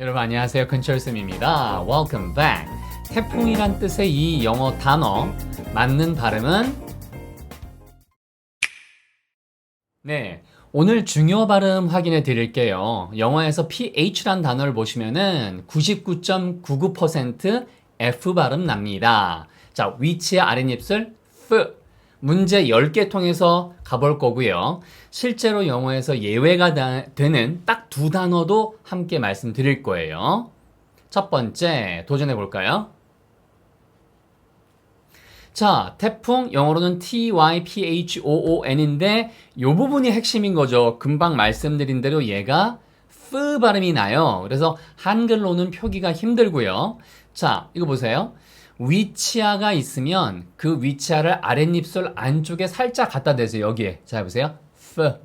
여러분 안녕하세요. 컨철쌤입니다. Welcome back. 태풍이란 뜻의 이 영어 단어 맞는 발음은? 네 오늘 중요 발음 확인해 드릴게요. 영어에서 PH란 단어를 보시면은 99.99% F 발음 납니다. 자 위치의 아랫입술 F 문제 10개 통해서 가볼 거고요. 실제로 영어에서 예외가 다- 되는 딱 두 단어도 함께 말씀드릴 거예요. 첫 번째, 도전해 볼까요? 자, 태풍 영어로는 T-Y-P-H-O-O-N인데 이 부분이 핵심인 거죠. 금방 말씀드린 대로 얘가 F 발음이 나요. 그래서 한글로는 표기가 힘들고요. 자, 이거 보세요. 위치아가 있으면 그 위치아를 아랫입술 안쪽에 살짝 갖다 대세요. 여기에. 자, 보세요. F,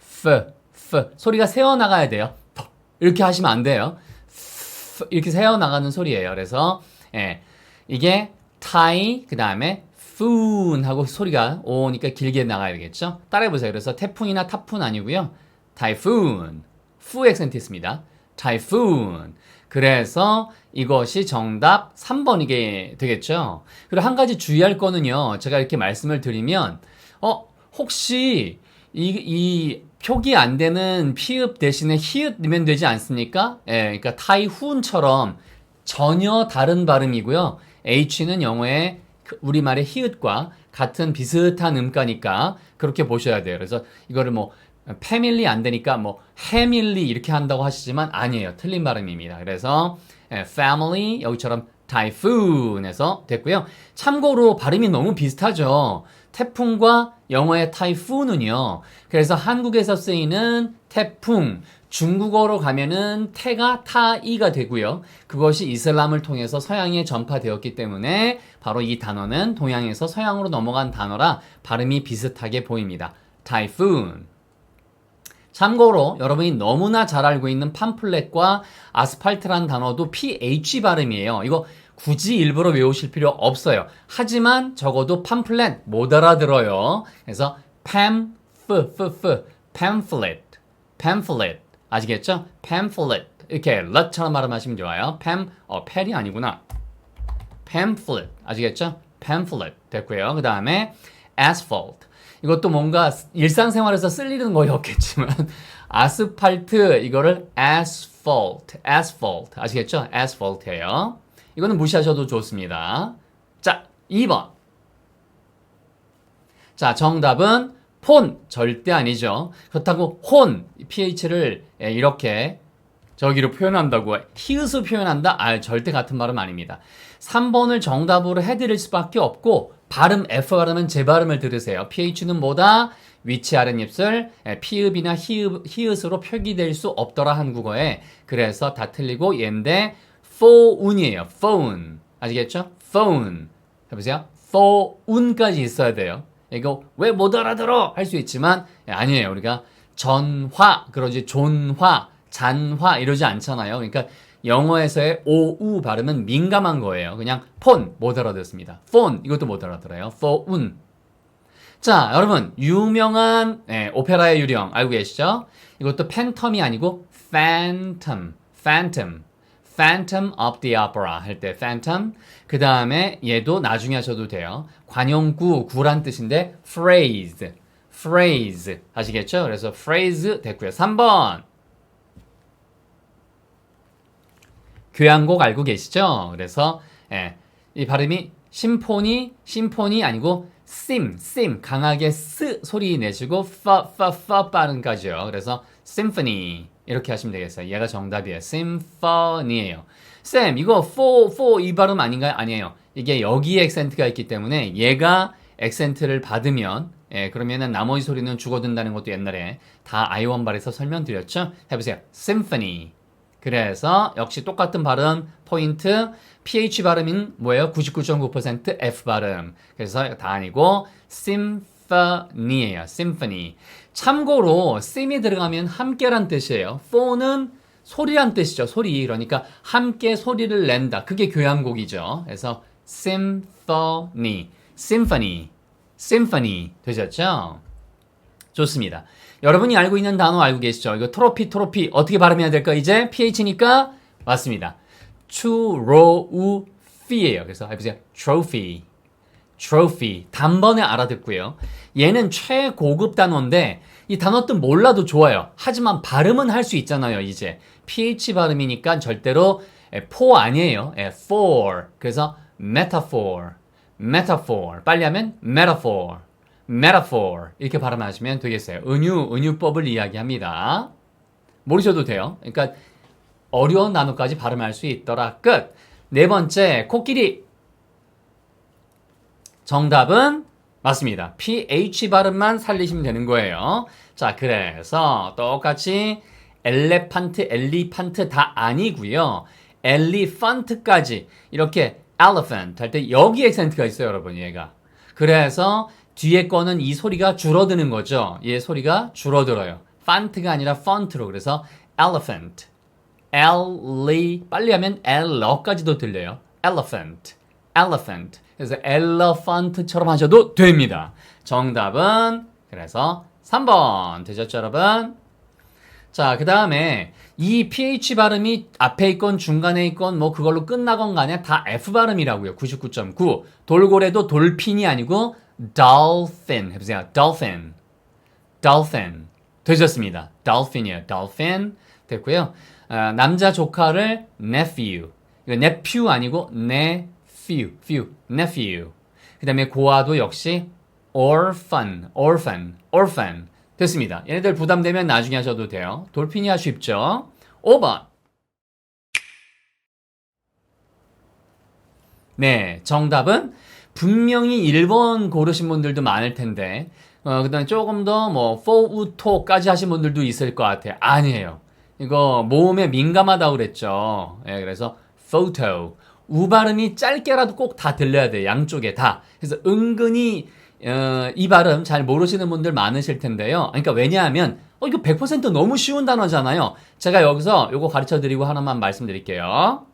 F, F. 소리가 새어나가야 돼요. 더. 이렇게 하시면 안 돼요. F, 이렇게 새어나가는 소리예요. 그래서, 예. 이게 타이, 그 다음에 푼 하고 소리가 오니까 길게 나가야 되겠죠? 따라해보세요. 그래서 태풍이나 타푼 아니고요. 타이푼. 푸 액센트 있습니다. 타이푼. 그래서 이것이 정답 3번이게 되겠죠? 그리고 한 가지 주의할 거는요. 제가 이렇게 말씀을 드리면, 어, 혹시 이, 이 표기 안 되는 피읍 대신에 히읗이면 되지 않습니까? 예, 그러니까 타이훈처럼 전혀 다른 발음이고요. H는 영어의 그 우리말의 히읗과 같은 비슷한 음가니까 그렇게 보셔야 돼요. 그래서 이거를 뭐 패밀리 안 되니까 뭐 해밀리 이렇게 한다고 하시지만 아니에요. 틀린 발음입니다. 그래서 예, family 여기처럼 typhoon에서 됐고요. 참고로 발음이 너무 비슷하죠. 태풍과 영어의 타이푼은요. 그래서 한국에서 쓰이는 태풍, 중국어로 가면은 태가 타이가 되고요. 그것이 이슬람을 통해서 서양에 전파되었기 때문에 바로 이 단어는 동양에서 서양으로 넘어간 단어라 발음이 비슷하게 보입니다. 타이푼. 참고로 여러분이 너무나 잘 알고 있는 팜플렛과 아스팔트란 단어도 PH 발음이에요. 이거 굳이 일부러 외우실 필요 없어요. 하지만 적어도 팜플렛 못 알아들어요. 그래서 팜, f, f, f, pamphlet, pamphlet 아시겠죠? pamphlet 이렇게 let처럼 발음하시면 좋아요. pam, 어, 펠이 아니구나. pamphlet 아시겠죠? pamphlet 됐고요. 그 다음에 asphalt 이것도 뭔가 일상생활에서 쓸 일은 거의 없겠지만 아스팔트 이거를 asphalt asphalt 아시겠죠? asphalt예요. 이거는 무시하셔도 좋습니다. 자, 2번. 자, 정답은 폰 절대 아니죠. 그렇다고 혼 ph를 이렇게 저기로 표현한다고 히읗으로 표현한다? 아, 절대 같은 발음 아닙니다. 3번을 정답으로 해드릴 수밖에 없고 발음 F 발음은 제 발음을 들으세요. PH는 뭐다? 위치 아랫입술, 예, 피읍이나 히읗, 히읗으로 표기될 수 없더라 한국어에. 그래서 다 틀리고 얘인데 phone이에요. phone. 아시겠죠? phone. 해보세요. phone까지 있어야 돼요. 이거 왜 못 알아들어? 할 수 있지만 예, 아니에요. 우리가 전화, 그러지 존화, 잔화 이러지 않잖아요. 그러니까 영어에서의 오 우 발음은 민감한 거예요. 그냥 폰 못 알아듣습니다. 폰 이것도 못 알아들어요. phone. 자, 여러분 유명한 예, 오페라의 유령 알고 계시죠? 이것도 팬텀이 아니고 phantom, phantom, phantom of the opera 할 때 phantom. 그 다음에 얘도 나중에 하셔도 돼요. 관용구 구란 뜻인데 phrase, phrase 아시겠죠? 그래서 phrase 됐고요. 3번 교향곡 알고 계시죠? 그래서 예, 이 발음이 심포니, 심포니 아니고 심, 심 강하게 스 소리 내시고 파 빠른까지요. 그래서 symphony 이렇게 하시면 되겠어요. 얘가 정답이에요. symphony예요. 쌤, 이거 for, for 이 발음 아닌가요? 아니에요. 이게 여기에 액센트가 있기 때문에 얘가 액센트를 받으면 예, 그러면은 나머지 소리는 죽어든다는 것도 옛날에 다 아이원 발에서 설명드렸죠? 해보세요. symphony. 그래서 역시 똑같은 발음 포인트 ph 발음인 뭐예요? 99.9% f 발음. 그래서 다 아니고 symphony예요. symphony. 참고로 sim이 들어가면 함께란 뜻이에요. for는 소리란 뜻이죠. 소리. 그러니까 함께 소리를 낸다. 그게 교향곡이죠. 그래서 symphony, symphony, symphony 되셨죠? 좋습니다. 여러분이 알고 있는 단어 알고 계시죠? 이거 트로피, 트로피 어떻게 발음해야 될까? 이제 PH니까 맞습니다. trophy예요. 그래서 해보세요. trophy. trophy. 단번에 알아듣고요. 얘는 최고급 단어인데 이 단어 뜻 몰라도 좋아요. 하지만 발음은 할 수 있잖아요, 이제. ph 발음이니까 절대로 for 아니에요. 예, for. 그래서 metaphor. metaphor. 빨리 하면 metaphor. Metaphor. 이렇게 발음하시면 되겠어요. 은유, 은유법을 이야기합니다. 모르셔도 돼요. 그러니까 어려운 단어까지 발음할 수 있더라. 끝. 네 번째, 코끼리. 정답은 맞습니다. ph 발음만 살리시면 되는 거예요. 자, 그래서 똑같이 엘레판트, 엘리판트 다 아니고요. 엘리펀트까지 이렇게 elephant 할 때 여기 액센트가 있어요, 여러분. 얘가. 그래서 뒤에 거는 이 소리가 줄어드는 거죠. 얘 소리가 줄어들어요. 판트가 아니라 펀트로. 그래서 elephant. 엘리 빨리 하면 엘러까지도 들려요. elephant. elephant. 그래서 elephant처럼 하셔도 됩니다. 정답은 그래서 3번 되셨죠, 여러분? 자, 그 다음에 이 ph 발음이 앞에 있건 중간에 있건 뭐 그걸로 끝나건 간에 다 f 발음이라고요. 99.9. 돌고래도 돌핀이 아니고 dolphin 해보세요. dolphin. dolphin. 되셨습니다. dolphin이에요. dolphin. 됐고요. 아, 남자 조카를 nephew. 이거 nephew 아니고 nephew. few. nephew. 그 다음에 고아도 역시 orphan. orphan. orphan. 됐습니다. 얘네들 부담되면 나중에 하셔도 돼요. 돌핀이야 쉽죠? 5번. 네, 정답은 분명히 1번 고르신 분들도 많을 텐데, 어, 그 다음에 조금 더 뭐, 포우토까지 하신 분들도 있을 것 같아요. 아니에요. 이거 모음에 민감하다고 그랬죠. 예, 그래서 photo. 우 발음이 짧게라도 꼭 다 들려야 돼요. 양쪽에 다. 그래서 은근히 어, 이 발음 잘 모르시는 분들 많으실 텐데요. 그러니까 왜냐하면 어, 이거 100% 너무 쉬운 단어잖아요. 제가 여기서 이거 가르쳐 드리고 하나만 말씀드릴게요.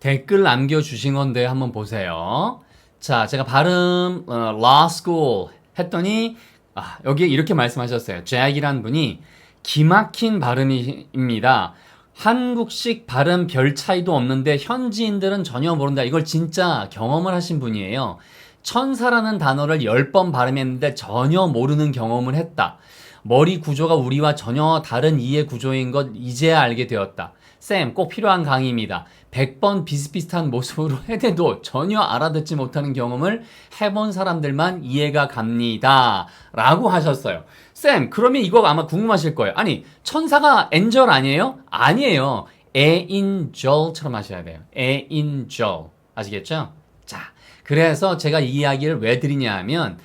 댓글 남겨주신 건데 한번 보세요. 자, 제가 발음 어, law school 했더니 아, 여기에 이렇게 말씀하셨어요. 잭이란 분이 기막힌 발음입니다. 한국식 발음 별 차이도 없는데 현지인들은 전혀 모른다. 이걸 진짜 경험을 하신 분이에요. 천사라는 단어를 10번 발음했는데 전혀 모르는 경험을 했다. 머리 구조가 우리와 전혀 다른 이해 구조인 것 이제야 알게 되었다. 쌤, 꼭 필요한 강의입니다. 100번 비슷비슷한 모습으로 해대도 전혀 알아듣지 못하는 경험을 해본 사람들만 이해가 갑니다. 라고 하셨어요. 쌤, 그러면 이거 아마 궁금하실 거예요. 아니, 천사가 엔젤 아니에요? 아니에요. 에인절처럼 하셔야 돼요. 에인절. 아시겠죠? 자, 그래서 제가 이 이야기를 왜 드리냐 하면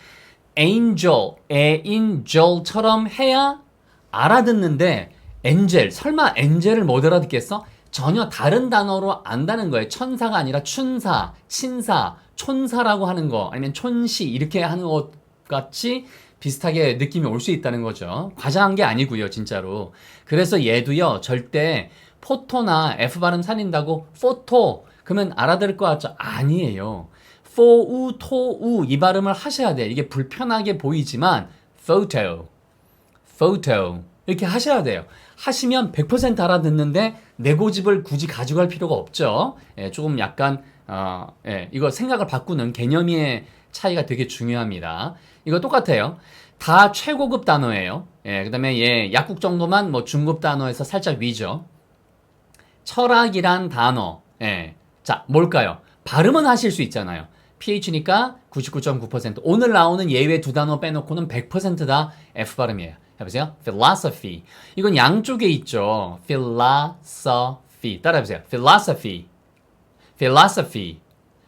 angel, angel처럼 해야 알아듣는데 엔젤, 설마 엔젤을 못 알아듣겠어? 전혀 다른 단어로 안다는 거예요. 천사가 아니라 춘사, 친사, 촌사라고 하는 거 아니면 촌시 이렇게 하는 것 같이 비슷하게 느낌이 올 수 있다는 거죠. 과장한 게 아니고요, 진짜로. 그래서 얘도요, 절대 포토나 F 발음 살린다고 포토 그러면 알아들을 것 같죠? 아니에요. 포우, 토우 이 발음을 하셔야 돼요. 이게 불편하게 보이지만 photo, photo 이렇게 하셔야 돼요. 하시면 100% 알아듣는데 내 고집을 굳이 가져갈 필요가 없죠. 예, 조금 약간 어, 예, 이거 생각을 바꾸는 개념의 차이가 되게 중요합니다. 이거 똑같아요. 다 최고급 단어예요. 예, 그다음에 예, 약국 정도만 뭐 중급 단어에서 살짝 위죠. 철학이란 단어. 예. 자, 뭘까요? 발음은 하실 수 있잖아요. PH니까 99.9%. 오늘 나오는 예외 두 단어 빼놓고는 100%다 F 발음이에요. 해보세요. philosophy. 이건 양쪽에 있죠. philosophy. 따라해보세요. philosophy. philosophy.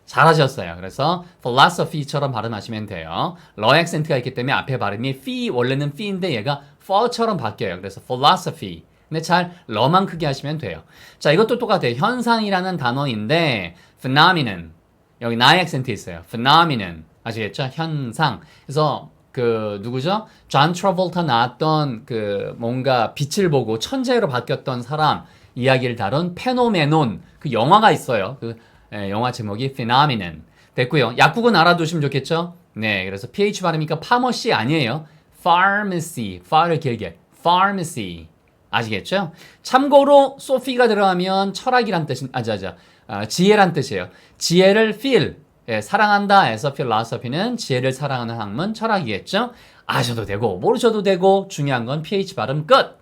잘하셨어요. 그래서 philosophy처럼 발음하시면 돼요. 러 액센트가 있기 때문에 앞에 발음이 fee 원래는 fee인데 얘가 for처럼 바뀌어요. 그래서 philosophy. 근데 잘 러만 크게 하시면 돼요. 자, 이것도 똑같아요. 현상이라는 단어인데 phenomenon. 여기 나의 액센트 있어요. phenomenon. 아시겠죠? 현상. 그래서 그 누구죠? 존 트러볼타 나왔던 그 뭔가 빛을 보고 천재로 바뀌었던 사람 이야기를 다룬 페노메논 그 영화가 있어요. 그 예, 영화 제목이 phenomenon. 됐고요. 약국은 알아두시면 좋겠죠? 네, 그래서 ph 발음이니까 pharmacy 아니에요. pharmacy, far를 길게 pharmacy. 아시겠죠? 참고로 소피가 들어가면 철학이란 뜻인 아자자 아, 지혜란 뜻이에요. 지혜를 feel 예, 사랑한다 해서 philosophy는 지혜를 사랑하는 학문 철학이겠죠? 아셔도 되고 모르셔도 되고 중요한 건 ph 발음 끝.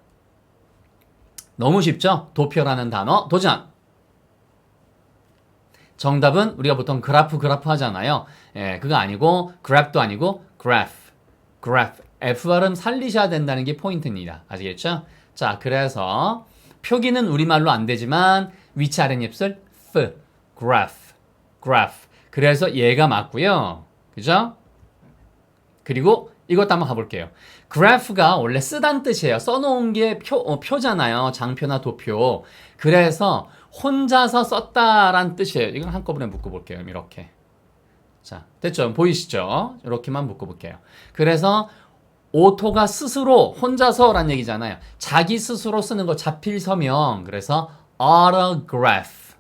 너무 쉽죠? 도표라는 단어 도전. 정답은 우리가 보통 그래프 그래프 하잖아요. 예, 그거 아니고 그래프도 아니고 그래프. 그래프. F 발음 살리셔야 된다는 게 포인트입니다. 아시겠죠? 자, 그래서 표기는 우리말로 안 되지만 위치 아래 입술 F. 그래프. 그래프. 그래서 얘가 맞고요. 그죠? 그리고 이것도 한번 가볼게요. 그래프가 원래 쓰단 뜻이에요. 써놓은 게 표, 어, 표잖아요. 장표나 도표. 그래서 혼자서 썼다란 뜻이에요. 이건 한꺼번에 묶어볼게요. 이렇게. 자, 됐죠? 보이시죠? 이렇게만 묶어볼게요. 그래서 오토가 스스로 혼자서란 얘기잖아요. 자기 스스로 쓰는 거 자필 서명. 그래서 autograph.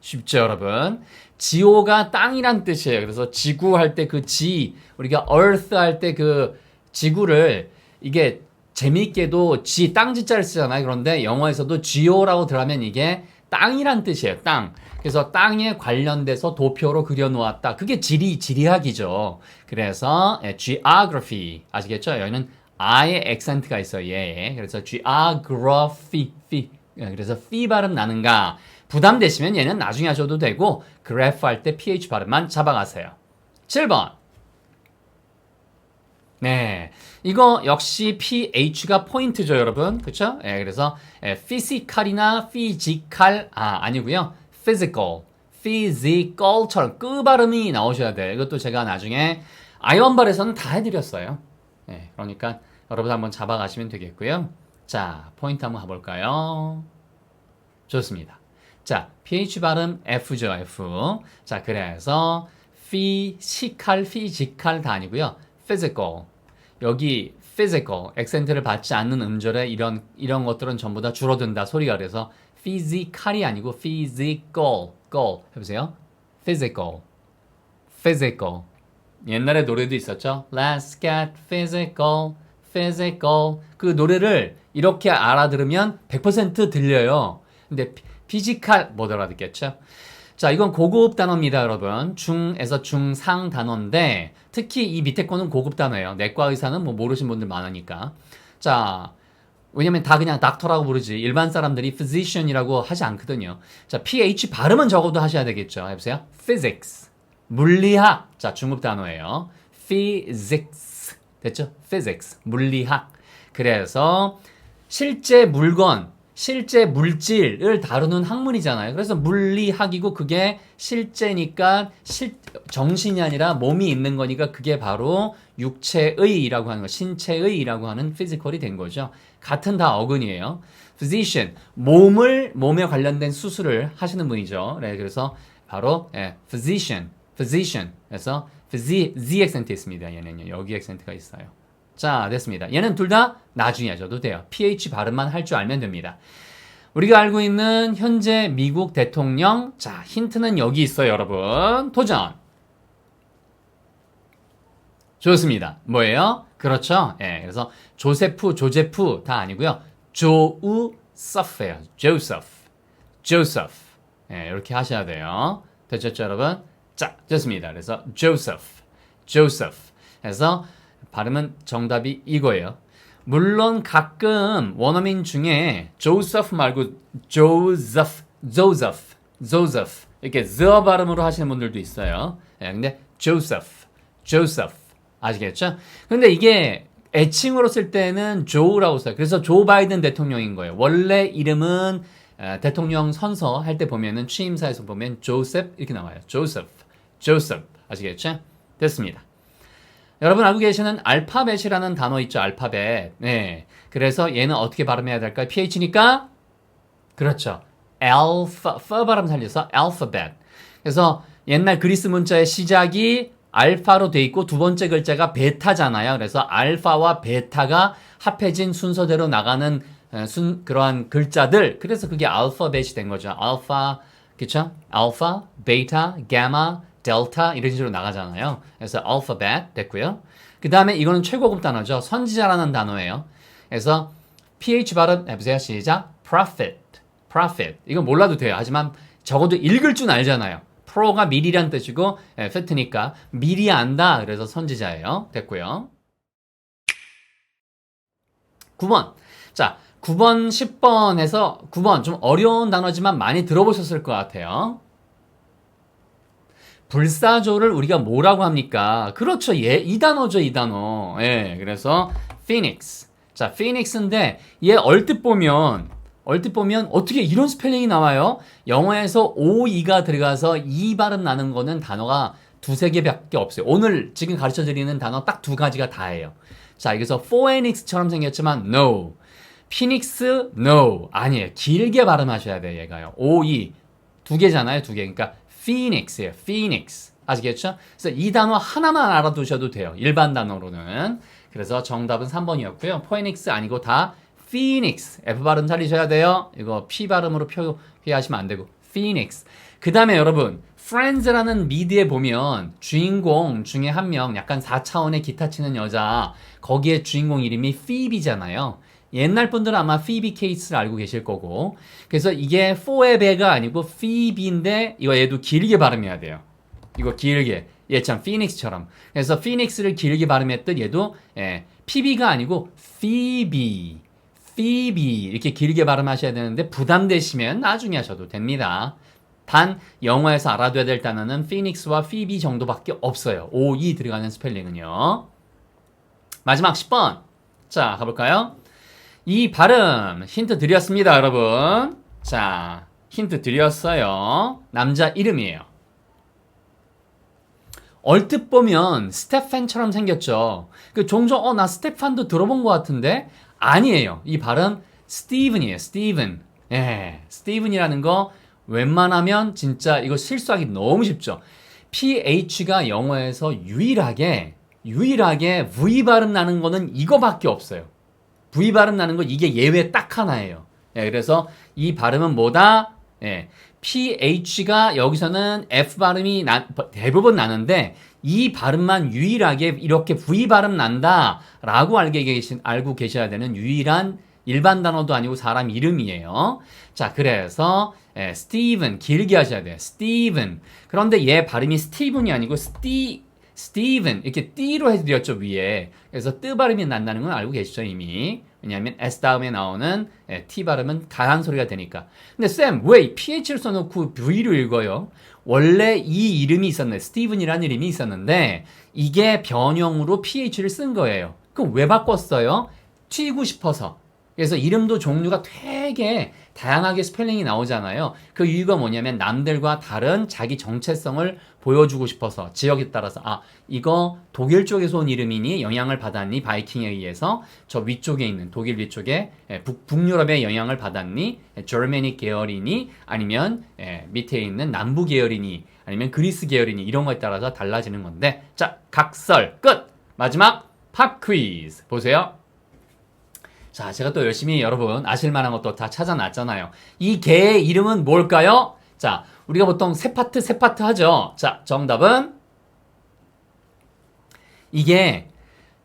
쉽죠, 여러분? 지오가 땅이란 뜻이에요. 그래서 지구 할 때 그 지, 우리가 earth 할 때 그 지구를 이게 재미있게도 지, 땅 지자를 쓰잖아요. 그런데 영어에서도 지오라고 들어가면 이게 땅이란 뜻이에요. 땅. 그래서 땅에 관련돼서 도표로 그려놓았다. 그게 지리, 지리학이죠. 그래서 예, geography 아시겠죠? 여기는 I의 액센트가 있어요. 얘에. 그래서 geography. 피. 예, 그래서 피 발음 나는가? 부담되시면 얘는 나중에 하셔도 되고 그래프 할 때 ph 발음만 잡아가세요. 7번. 네. 이거 역시 PH가 포인트죠, 여러분. 그쵸? 예, 그래서, 예, physical이나 physical, 아, 아니고요 physical, physical처럼 끄 발음이 나오셔야 돼요. 이것도 제가 나중에 아이언발에서는 다 해드렸어요. 예, 그러니까 여러분 한번 잡아가시면 되겠고요. 자, 포인트 한번 가볼까요? 좋습니다. 자, ph 발음 F죠, F. 자, 그래서 physical, physical 다 아니고요. physical. 여기 physical, 액센트를 받지 않는 음절에 이런, 이런 것들은 전부 다 줄어든다 소리가 그래서 physical이 아니고 physical, go. 해보세요. physical, physical. 옛날에 노래도 있었죠. Let's get physical, physical. 그 노래를 이렇게 알아들으면 100% 들려요. 근데 피지컬 못 알아듣겠죠? 자, 이건 고급 단어입니다, 여러분. 중에서 중상 단어인데 특히 이 밑에 거는 고급 단어예요. 내과 의사는 뭐 모르신 분들 많으니까. 자, 왜냐면 다 그냥 닥터라고 부르지 일반 사람들이 physician이라고 하지 않거든요. 자, ph 발음은 적어도 하셔야 되겠죠. 해보세요. physics. 물리학. 자, 중급 단어예요. physics. 됐죠? physics. 물리학. 그래서 실제 물건, 실제 물질을 다루는 학문이잖아요. 그래서 물리학이고 그게 실제니까 실, 정신이 아니라 몸이 있는 거니까 그게 바로 육체의라고 하는 거, 신체의라고 하는 피지컬이 된 거죠. 같은 다 어근이에요. physician, 몸을, 몸에 관련된 수술을 하시는 분이죠. 네, 그래서 바로, 예, physician, physician. 그래서 physy, z 액센트 있습니다. 여기 액센트가 있어요. 자, 됐습니다. 얘는 둘 다 나중에 하셔도 돼요. ph 발음만 할 줄 알면 됩니다. 우리가 알고 있는 현재 미국 대통령, 자, 힌트는 여기 있어요, 여러분. 도전! 좋습니다. 뭐예요? 그렇죠? 예, 그래서 조세프, 조제프 다 아니고요. 조우서프예요. 조서프. 조서프. 예, 이렇게 하셔야 돼요. 됐죠, 여러분? 자, 좋습니다. 그래서 조서프. 조서프. 그래서 발음은 정답이 이거예요. 물론 가끔 원어민 중에 조서프 말고 조서프, 조서프, 조서프 이렇게 저 발음으로 하시는 분들도 있어요. 예, 근데 조서프, 조서프 아시겠죠? 근데 이게 애칭으로 쓸 때는 조라고 써요. 그래서 조 바이든 대통령인 거예요. 원래 이름은 어, 대통령 선서 할 때 보면은 취임사에서 보면 조셉 이렇게 나와요. 조셉, 조셉 아시겠죠? 됐습니다. 여러분 알고 계시는 알파벳이라는 단어 있죠? 알파벳. 네. 그래서 얘는 어떻게 발음해야 될까요? PH니까 그렇죠. alpha, f 발음 살려서 alphabet. 그래서 옛날 그리스 문자의 시작이 알파로 돼 있고 두 번째 글자가 베타잖아요. 그래서 알파와 베타가 합해진 순서대로 나가는 순 그러한 글자들. 그래서 그게 알파벳이 된 거죠. 알파, 그쵸? 알파, 베타, 가마, 델타 이런 식으로 나가잖아요. 그래서 알파벳 됐고요. 그 다음에 이거는 최고급 단어죠. 선지자라는 단어예요. 그래서 ph 발음 해보세요. 시작. profit, profit. 이건 몰라도 돼요. 하지만 적어도 읽을 줄 알잖아요. pro가 미리란 뜻이고 예, fit니까 미리 안다. 그래서 선지자예요. 됐고요. 9번. 자, 9번, 10번에서 9번 좀 어려운 단어지만 많이 들어보셨을 것 같아요. 불사조를 우리가 뭐라고 합니까? 그렇죠. 예, 이 단어죠, 이 단어. 예, 그래서 phoenix. 자, phoenix인데 얘 얼뜻 보면 얼뜻 보면 어떻게 이런 스펠링이 나와요? 영어에서 O, E가 들어가서 E 발음 나는 거는 단어가 두세 개밖에 없어요. 오늘 지금 가르쳐 드리는 단어 딱 두 가지가 다예요. 자, 여기서 phoenix처럼 생겼지만 no. phoenix no. 아니에요. 길게 발음하셔야 돼요, 얘가요. O, E. 두 개잖아요, 두 개. 그러니까 phoenix예요. phoenix. 아시겠죠? 그래서 이 단어 하나만 알아두셔도 돼요. 일반 단어로는. 그래서 정답은 3번이었고요. phoenix 아니고 다 phoenix. F 발음 살리셔야 돼요. 이거 P 발음으로 표기하시면 안 되고 phoenix. 그 다음에 여러분 Friends라는 미드에 보면 주인공 중에 한 명 약간 4차원의 기타 치는 여자 거기에 주인공 이름이 Phoebe잖아요. 옛날 분들은 아마 Phoebe 케이스를 알고 계실 거고 그래서 이게 Phoebe가 아니고 Phoebe인데 이거 얘도 길게 발음해야 돼요. 이거 길게 얘참 Phoenix처럼 그래서 Phoenix를 길게 발음했듯 얘도 예, Phoebe가 아니고 Phoebe Phoebe 이렇게 길게 발음하셔야 되는데 부담되시면 나중에 하셔도 됩니다. 단 영어에서 알아둬야 될 단어는 Phoenix와 Phoebe 정도밖에 없어요. O, E 들어가는 스펠링은요. 마지막 10번. 자, 가볼까요? 이 발음 힌트 드렸습니다, 여러분. 자, 힌트 드렸어요. 남자 이름이에요. 얼뜻 보면 스테판처럼 생겼죠. 그 종종 어 나 스테판도 들어본 것 같은데 아니에요. 이 발음 스티븐이에요. 스티븐. 예, 스티븐이라는 거 웬만하면 진짜 이거 실수하기 너무 쉽죠. PH가 영어에서 유일하게 유일하게 V 발음 나는 거는 이거밖에 없어요. V 발음 나는 거 이게 예외 딱 하나예요. 예, 그래서 이 발음은 뭐다? 예, PH가 여기서는 F 발음이 나, 대부분 나는데 이 발음만 유일하게 이렇게 V 발음 난다라고 알게 계신, 알고 계셔야 되는 유일한 일반 단어도 아니고 사람 이름이에요. 자, 그래서 예, 스티븐 길게 하셔야 돼요. 스티븐. 그런데 얘 발음이 스티븐이 아니고 스티 스티븐 이렇게 띠로 해드렸죠 위에. 그래서 뜨 발음이 난다는 건 알고 계시죠 이미. 왜냐하면 S 다음에 나오는 예, T 발음은 가한 소리가 되니까. 근데 쌤, 왜 PH를 써놓고 V로 읽어요? 원래 이 이름이 있었네. 스티븐이라는 이름이 있었는데 이게 변형으로 PH를 쓴 거예요. 그럼 왜 바꿨어요? 튀고 싶어서. 그래서 이름도 종류가 되게 다양하게 스펠링이 나오잖아요. 그 이유가 뭐냐면 남들과 다른 자기 정체성을 보여주고 싶어서 지역에 따라서 아 이거 독일 쪽에서 온 이름이니 영향을 받았니? 바이킹에 의해서 저 위쪽에 있는 독일 위쪽에 예, 북, 북유럽의 영향을 받았니? 저메닉 계열이니? 아니면 예, 밑에 있는 남부 계열이니? 아니면 그리스 계열이니? 이런 거에 따라서 달라지는 건데 자 각설 끝! 마지막 팝 퀴즈. 보세요. 자, 제가 또 열심히 여러분 아실 만한 것도 다 찾아놨잖아요. 이 개의 이름은 뭘까요? 자, 우리가 보통 세 파트 세 파트 하죠. 자, 정답은 이게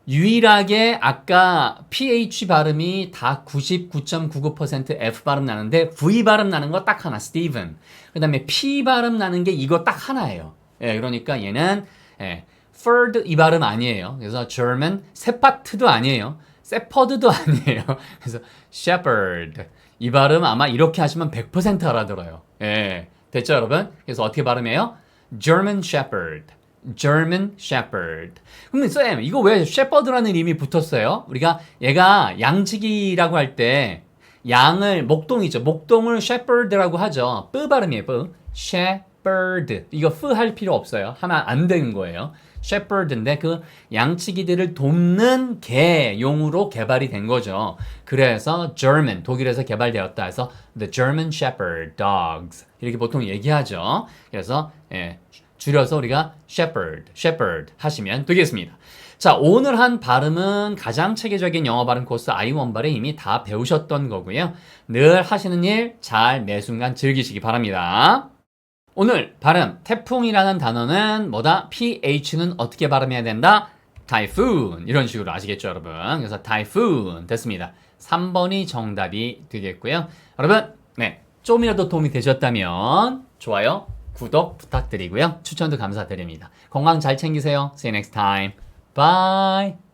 유일하게 아까 PH 발음이 다 99.99% F 발음 나는데 V 발음 나는 거 딱 하나, 스티븐. 그 다음에 P 발음 나는 게 이거 딱 하나예요. 예, 그러니까 얘는 예, third 이 발음 아니에요. 그래서 German 세 파트도 아니에요. 세퍼드도 아니에요. 그래서 shepherd 이 발음 아마 이렇게 하시면 100% 알아들어요. 예, 됐죠 여러분? 그래서 어떻게 발음해요? German Shepherd. German Shepherd. 그럼 쌤, 이거 왜 shepherd라는 이름이 붙었어요? 우리가 얘가 양치기라고 할 때 양을 목동이죠. 목동을 shepherd라고 하죠. 뿌 발음이에요. 뿌. shepherd. 이거 f 할 필요 없어요. 하면 안 되는 거예요. Shepherd인데 그 양치기들을 돕는 개 용으로 개발이 된 거죠. 그래서 German 독일에서 개발되었다 해서 the German Shepherd dogs 이렇게 보통 얘기하죠. 그래서 예, 줄여서 우리가 shepherd, shepherd 하시면 되겠습니다. 자, 오늘 한 발음은 가장 체계적인 영어 발음 코스 i1발에 이미 다 배우셨던 거고요. 늘 하시는 일 잘 매 순간 즐기시기 바랍니다. 오늘 발음 태풍이라는 단어는 뭐다? ph는 어떻게 발음해야 된다? typhoon 이런 식으로 아시겠죠 여러분? 그래서 typhoon 됐습니다. 3번이 정답이 되겠고요. 여러분, 네. 좀이라도 도움이 되셨다면 좋아요, 구독 부탁드리고요. 추천도 감사드립니다. 건강 잘 챙기세요. See you next time. Bye.